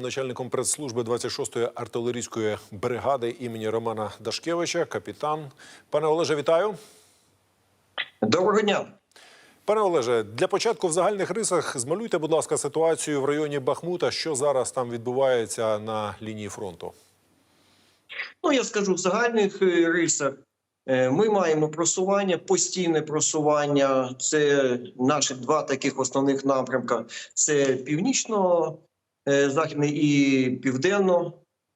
Начальником прес-служби 26-ї артилерійської бригади імені Романа Дашкевича, капітан. Пане Олеже, вітаю. Доброго дня. Пане Олеже, для початку в загальних рисах змалюйте, будь ласка, ситуацію в районі Бахмута. Що зараз там відбувається на лінії фронту? Ну я скажу в загальних рисах. Ми маємо просування, постійне просування. Це наші два таких основних напрямка: це північно-західний і південно.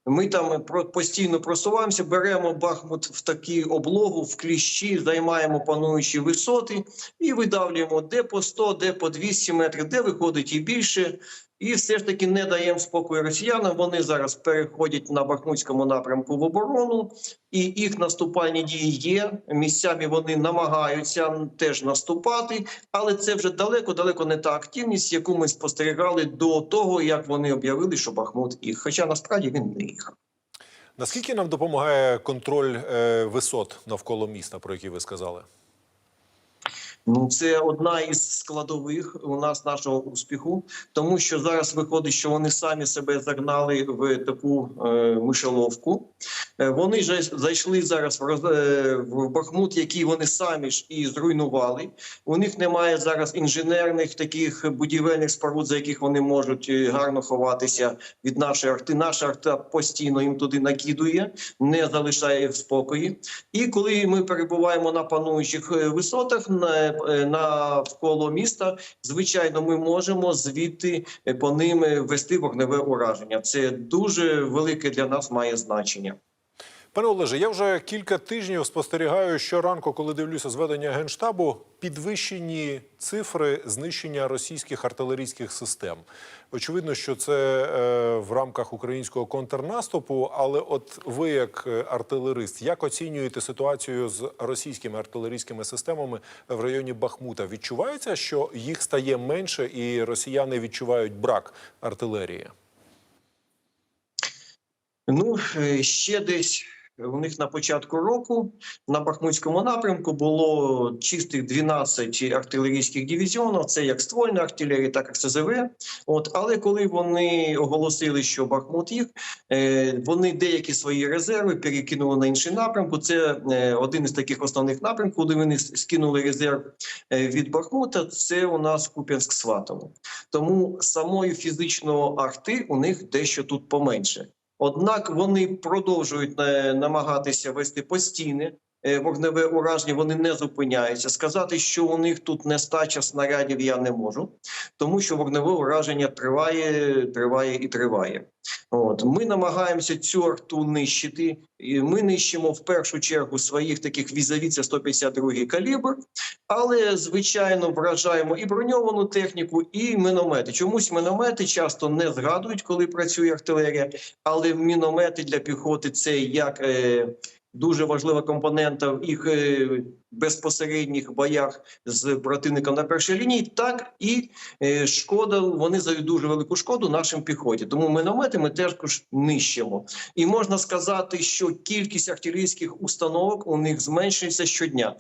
Ми там постійно просуваємося, беремо Бахмут в такі облогу, в кліщі, займаємо пануючі висоти і видавлюємо де по 100, де по 200 метрів, де виходить і більше. І все ж таки не даємо спокою росіянам. Вони зараз переходять на Бахмутському напрямку в оборону, і їх наступальні дії є. Місцями вони намагаються теж наступати, але це вже далеко, далеко не та активність, яку ми спостерігали до того, як вони об'явили, що Бахмут їх. Хоча насправді він не їх. Наскільки нам допомагає контроль е, висот навколо міста, про які ви сказали? Ну, це одна із складових у нас нашого успіху, тому що зараз виходить, що вони самі себе загнали в таку е, мишеловку. Е, вони ж зайшли зараз в, роз, е, в Бахмут, який вони самі ж і зруйнували. У них немає зараз інженерних таких будівельних споруд, за яких вони можуть е, гарно ховатися від нашої арти. Наша арта постійно їм туди накидує, не залишає в спокої. І коли ми перебуваємо на пануючих висотах на, навколо міста, звичайно, ми можемо звідти е, по ним е, вести вогневе ураження. Це дуже велике для нас має значення. Пане Олеже, я вже кілька тижнів спостерігаю щоранку, коли дивлюся зведення генштабу, підвищені цифри знищення російських артилерійських систем. Очевидно, що це е, в рамках українського контрнаступу. Але, от ви, як е, артилерист, як оцінюєте ситуацію з російськими артилерійськими системами в районі Бахмута? Відчувається, що їх стає менше, і росіяни відчувають брак артилерії? Ну е, ще десь у них на початку року на Бахмутському напрямку було чистих 12 артилерійських дивізіонів. Це як ствольна артилерія, так і СЗВ. От але коли вони оголосили, що Бахмут їх, е, вони деякі свої резерви перекинули на інший напрямку. Це е, один із таких основних напрямків, куди вони скинули резерв е, від Бахмута. Це у нас Куп'янськ Сватово. Тому самої фізичної арти у них дещо тут поменше. Однак вони продовжують е, намагатися вести постійне вогневе ураження. Вони не зупиняються. Сказати, що у них тут нестача снарядів, я не можу, тому що вогневе ураження триває, триває і триває. От ми намагаємося цю арту нищити. І Ми нищимо в першу чергу своїх таких візаві, це 152 калібр, але звичайно вражаємо і броньовану техніку, і міномети. Чомусь міномети часто не згадують, коли працює артилерія, але міномети для піхоти це як е, дуже важлива компонента в їх е, безпосередніх боях з противником на першій лінії, так і е, шкода. Вони зають дуже велику шкоду нашим піхоті. Тому миномети ми теж нищимо. І можна сказати, що кількість артилерійських установок у них зменшується щодня.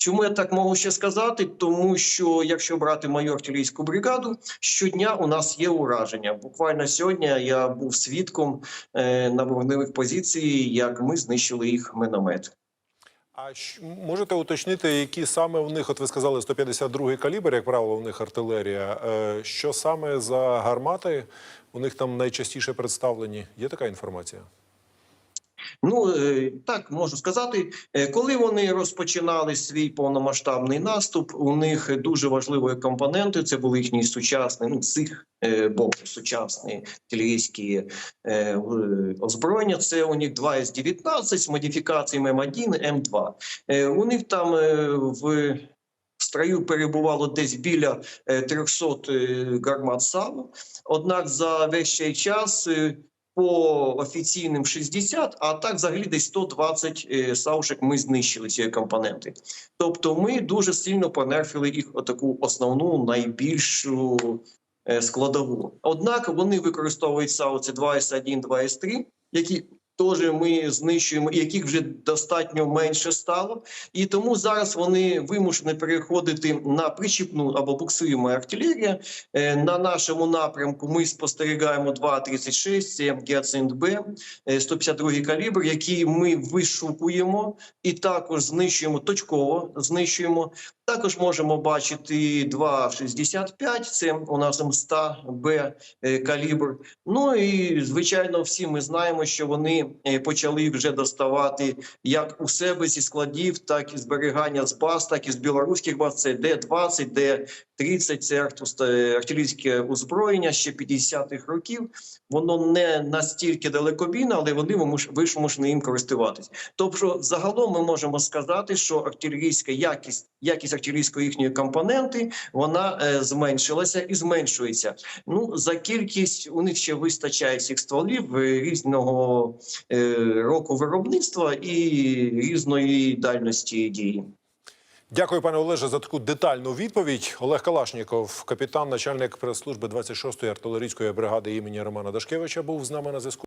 Чому я так можу ще сказати? Тому що якщо брати мою артилерійську бригаду, щодня у нас є ураження. Буквально сьогодні я був свідком е, на вогневих позицій, як ми знищили їх міномет. А можете уточнити, які саме в них, от ви сказали, 152 калібр, як правило, в них артилерія. Е, Що саме за гармати у них там найчастіше представлені? Є така інформація? Ну е, так можу сказати, Е, коли вони розпочинали свій повномасштабний наступ, у них дуже важливою компонентою це були їхні сучасні, ну їх е, сучасні артилерійські е, озброєння. Це у них 2 с 19 з модифікаціями М1, М2. Е, У них там в в строю перебувало десь біля е, 300 е, гармат САУ. Однак за весь цей час по офіційним 60, а так взагалі десь 120 е, саушек ми знищили ці компоненти. Тобто ми дуже сильно понерфили їх отаку основну найбільшу е, складову. Однак вони використовують САУ це 2С1, 2С3, які теж ми знищуємо, яких вже достатньо менше стало, і тому зараз вони вимушені переходити на причіпну або буксуємо артилерію. Е, На нашому напрямку ми спостерігаємо 2,36, це Гіацинт Б, е, 152 калібр, який ми вишукуємо і також знищуємо точково. Знищуємо. Також можемо бачити 2,65, це у нас М100 Б е, калібр. Ну і звичайно, всі ми знаємо, що вони е, почали вже доставати як у себе зі складів, так і зберігання з баз, так і з білоруських баз. Це Д-20, Д-30, це арт- артилерійське озброєння ще 50-х років. Воно не настільки далекобійне, але вони вимуш- вимушені їм користуватись. Тобто, загалом ми можемо сказати, що артилерійська якість, якість артилерійської їхньої компоненти, вона е, зменшилася і зменшується. Ну за кількість у них ще вистачає цих стволів е, різного е, року виробництва і різної дальності дії. Дякую, пане Олеже, за таку детальну відповідь. Олег Калашніков, капітан, начальник прес-служби 26-ї артилерійської бригади імені Романа Дашкевича, був з нами на зв'язку.